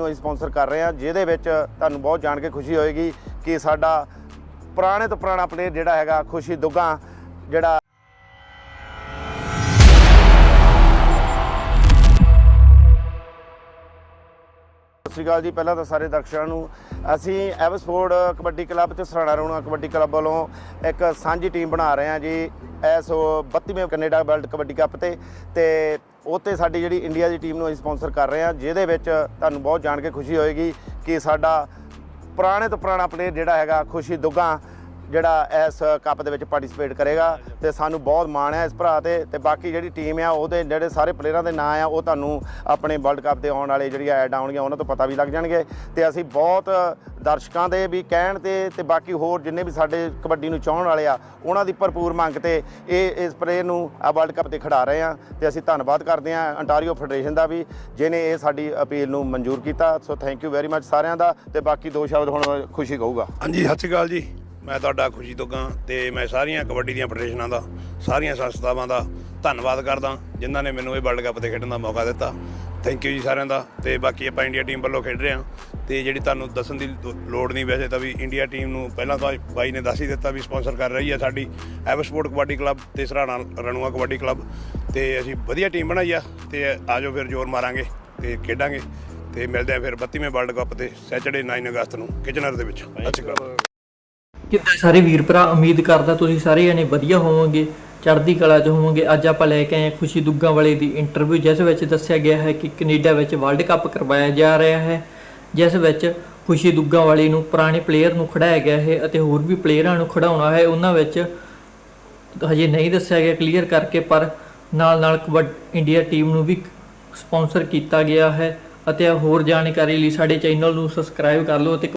ਨੂੰ ਅਸੀਂ ਸਪਾਂਸਰ ਕਰ ਰਹੇ ਹਾਂ, ਜਿਹਦੇ ਵਿੱਚ ਤੁਹਾਨੂੰ ਬਹੁਤ ਜਾਣ ਕੇ ਖੁਸ਼ੀ ਹੋਏਗੀ ਕਿ ਸਾਡਾ ਪੁਰਾਣੇ ਤੋਂ ਪੁਰਾਣਾ ਪਲੇਅਰ ਜਿਹੜਾ ਹੈਗਾ ਖੁਸ਼ੀ ਦੁੱਗਾ, ਜਿਹੜਾ ਸਤਿ ਸ਼੍ਰੀ ਅਕਾਲ ਜੀ। ਪਹਿਲਾਂ ਤਾਂ ਸਾਰੇ ਦਰਸ਼ਕਾਂ ਨੂੰ ਅਸੀਂ ਐਵਸਪੋਰਟ ਕਬੱਡੀ ਕਲੱਬ ਤੇ ਸਰਾਣਾ ਰੋਣਾ ਕਬੱਡੀ ਕਲੱਬ ਵੱਲੋਂ ਇੱਕ ਸਾਂਝੀ ਟੀਮ ਬਣਾ ਰਹੇ ਹਾਂ ਜੀ ਐਸ 32ਵੇਂ ਕੈਨੇਡਾ ਵਰਲਡ ਕਬੱਡੀ ਕੱਪ ਤੇ ਤੇ ਉਹ ਤੇ ਸਾਡੀ ਜਿਹੜੀ ਇੰਡੀਆ ਦੀ ਟੀਮ ਨੂੰ ਅਸੀਂ ਸਪਾਂਸਰ ਕਰ ਰਹੇ ਹਾਂ, ਜਿਹਦੇ ਵਿੱਚ ਤੁਹਾਨੂੰ ਬਹੁਤ ਜਾਣ ਕੇ ਖੁਸ਼ੀ ਹੋਏਗੀ ਕਿ ਸਾਡਾ ਪੁਰਾਣੇ ਤੋਂ ਪੁਰਾਣਾ ਪਲੇਅਰ ਜਿਹੜਾ ਹੈਗਾ ਖੁਸ਼ੀ ਦੁੱਗਾ ਜਿਹੜਾ ਇਸ ਕੱਪ ਦੇ ਵਿੱਚ ਪਾਰਟਿਸਿਪੇਟ ਕਰੇਗਾ ਤੇ ਸਾਨੂੰ ਬਹੁਤ ਮਾਣ ਹੈ ਇਸ ਭਰਾ ਤੇ ਤੇ ਬਾਕੀ ਜਿਹੜੀ ਟੀਮ ਆ, ਉਹਦੇ ਜਿਹੜੇ ਸਾਰੇ ਪਲੇਅਰਾਂ ਦੇ ਨਾਂ ਆ, ਉਹ ਤੁਹਾਨੂੰ ਆਪਣੇ ਵਰਲਡ ਕੱਪ ਦੇ ਆਉਣ ਵਾਲੇ ਜਿਹੜੀ ਐਡ ਆਉਣਗੀਆਂ, ਉਹਨਾਂ ਤੋਂ ਪਤਾ ਵੀ ਲੱਗ ਜਾਣਗੇ। ਤੇ ਅਸੀਂ ਬਹੁਤ ਦਰਸ਼ਕਾਂ ਦੇ ਵੀ ਕਹਿਣ ਤੇ ਤੇ ਬਾਕੀ ਹੋਰ ਜਿੰਨੇ ਵੀ ਸਾਡੇ ਕਬੱਡੀ ਨੂੰ ਚਾਹਣ ਵਾਲੇ ਆ, ਉਹਨਾਂ ਦੀ ਭਰਪੂਰ ਮੰਗ ਤੇ ਇਹ ਇਸ ਪਲੇਅਰ ਨੂੰ ਆ ਵਰਲਡ ਕੱਪ ਤੇ ਖਿਡਾ ਰਹੇ ਆ। ਤੇ ਅਸੀਂ ਧੰਨਵਾਦ ਕਰਦੇ ਆ ਅੰਟਾਰੀਓ ਫੈਡਰੇਸ਼ਨ ਦਾ ਵੀ ਜਿਨੇ ਇਹ ਸਾਡੀ ਅਪੀਲ ਨੂੰ ਮਨਜ਼ੂਰ ਕੀਤਾ। So thank you very much ਸਾਰਿਆਂ ਦਾ, ਤੇ ਬਾਕੀ ਦੋ ਸ਼ਬਦ ਹੁਣ ਖੁਸ਼ੀ ਕਹੂਗਾ। ਹਾਂਜੀ, ਸਤਿ ਸ਼੍ਰੀ ਅਕਾਲ ਜੀ। ਮੈਂ ਤੁਹਾਡਾ ਖੁਸ਼ੀ ਤੋਗਾ ਤੇ ਮੈਂ ਸਾਰੀਆਂ ਕਬੱਡੀ ਦੀਆਂ ਫੈਡਰੇਸ਼ਨਾਂ ਦਾ, ਸਾਰੀਆਂ ਸੰਸਥਾਵਾਂ ਦਾ ਧੰਨਵਾਦ ਕਰਦਾ, ਜਿਨ੍ਹਾਂ ਨੇ ਮੈਨੂੰ ਇਹ ਵਰਲਡ ਕੱਪ ਤੇ ਖੇਡਣ ਦਾ ਮੌਕਾ ਦਿੱਤਾ। ਥੈਂਕ ਯੂ ਜੀ ਸਾਰਿਆਂ ਦਾ, ਤੇ ਬਾਕੀ ਆਪਾਂ ਇੰਡੀਆ ਟੀਮ ਵੱਲੋਂ ਖੇਡ ਰਹੇ ਹਾਂ। ਤੇ ਜਿਹੜੀ ਤੁਹਾਨੂੰ ਦੱਸਣ ਦੀ ਲੋ- ਲੋੜ ਨਹੀਂ ਵੈਸੇ ਤਾਂ ਵੀ ਇੰਡੀਆ ਟੀਮ ਨੂੰ ਪਹਿਲਾਂ ਤਾਂ ਬਾਈ ਨੇ ਦੱਸ ਹੀ ਦਿੱਤਾ ਵੀ ਸਪਾਂਸਰ ਕਰ ਰਹੀ ਹੈ ਸਾਡੀ ਐਵਸਪੋਰਟ ਕਬੱਡੀ ਕਲੱਬ ਤੇ ਸਰਾਣਾ ਰਣੂਆ ਕਬੱਡੀ ਕਲੱਬ ਤੇ ਅਸੀਂ ਵਧੀਆ ਟੀਮ ਬਣਾਈ ਆ, ਤੇ ਆਜੋ ਫਿਰ ਜ਼ੋਰ ਮਾਰਾਂਗੇ ਤੇ ਖੇਡਾਂਗੇ। ਤੇ ਮਿਲਦੇ ਆ ਫਿਰ 32ਵੇਂ ਵਰਲਡ ਕੱਪ ਤੇ ਸੈਚਰਡੇ 9 ਅਗਸਤ ਨੂੰ ਕਿਚਨਰ ਦੇ ਵਿੱਚ। ਸਤਿ ਕਿੱਦਾਂ ਸਾਰੇ ਵੀਰ ਭਰਾ ਉਮੀਦ ਕਰਦਾ ਤੁਸੀਂ ਸਾਰੇ ਜਣੇ ਵਧੀਆ ਹੋਵੋਗੇ, ਚੜ੍ਹਦੀ ਕਲਾ 'ਚ ਹੋਵੋਗੇ। ਅੱਜ ਆਪਾਂ ਲੈ ਕੇ ਆਏ ਖੁਸ਼ੀ ਦੁੱਗਾ ਵਾਲੇ ਦੀ ਇੰਟਰਵਿਊ ਜਿਸ ਵਿੱਚ ਦੱਸਿਆ ਗਿਆ ਹੈ ਕਿ ਕੈਨੇਡਾ ਵਿੱਚ ਵਰਲਡ ਕੱਪ ਕਰਵਾਇਆ ਜਾ ਰਿਹਾ ਹੈ, ਜਿਸ ਵਿੱਚ ਖੁਸ਼ੀ ਦੁੱਗਾ ਵਾਲੇ ਨੂੰ ਪੁਰਾਣੇ ਪਲੇਅਰ ਨੂੰ ਖੜਾਇਆ ਗਿਆ ਹੈ ਅਤੇ ਹੋਰ ਵੀ ਪਲੇਅਰਾਂ ਨੂੰ ਖੜਾਉਣਾ ਹੈ। ਉਹਨਾਂ ਵਿੱਚ ਹਜੇ ਨਹੀਂ ਦੱਸਿਆ ਗਿਆ ਕਲੀਅਰ ਕਰਕੇ, ਪਰ ਨਾਲ ਨਾਲ ਕਬੱਡੀ ਇੰਡੀਆ ਟੀਮ ਨੂੰ ਵੀ ਸਪਾਂਸਰ ਕੀਤਾ ਗਿਆ ਹੈ। ਅਤੇ ਹੋਰ ਜਾਣਕਾਰੀ ਲਈ ਸਾਡੇ ਚੈਨਲ ਨੂੰ ਸਬਸਕ੍ਰਾਈਬ ਕਰ ਲਓ ਅਤੇ